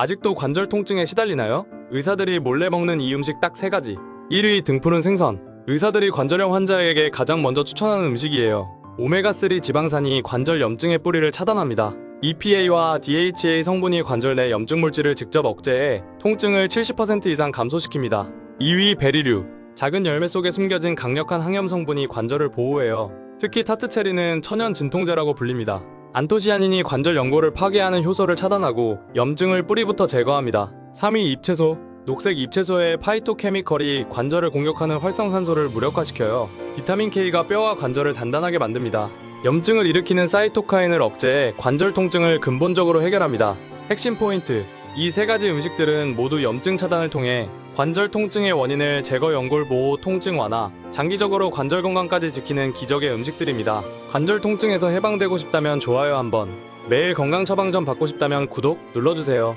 아직도 관절 통증에 시달리나요? 의사들이 몰래 먹는 이 음식 딱 세 가지. 1위 등푸른 생선. 의사들이 관절염 환자에게 가장 먼저 추천하는 음식이에요. 오메가3 지방산이 관절 염증의 뿌리를 차단합니다. EPA와 DHA 성분이 관절 내 염증 물질을 직접 억제해 통증을 70% 이상 감소시킵니다. 2위 베리류. 작은 열매 속에 숨겨진 강력한 항염 성분이 관절을 보호해요. 특히 타트체리는 천연 진통제라고 불립니다. 안토시아닌이 관절 연골을 파괴하는 효소를 차단하고 염증을 뿌리부터 제거합니다. 3위 잎채소. 녹색 잎채소의 파이토케미컬이 관절을 공격하는 활성산소를 무력화시켜요. 비타민 K가 뼈와 관절을 단단하게 만듭니다. 염증을 일으키는 사이토카인을 억제해 관절 통증을 근본적으로 해결합니다. 핵심 포인트. 이 세 가지 음식들은 모두 염증 차단을 통해 관절 통증의 원인을 제거 연골 보호 통증 완화, 장기적으로 관절 건강까지 지키는 기적의 음식들입니다. 관절 통증에서 해방되고 싶다면 좋아요 한번, 매일 건강 처방전 받고 싶다면 구독 눌러주세요.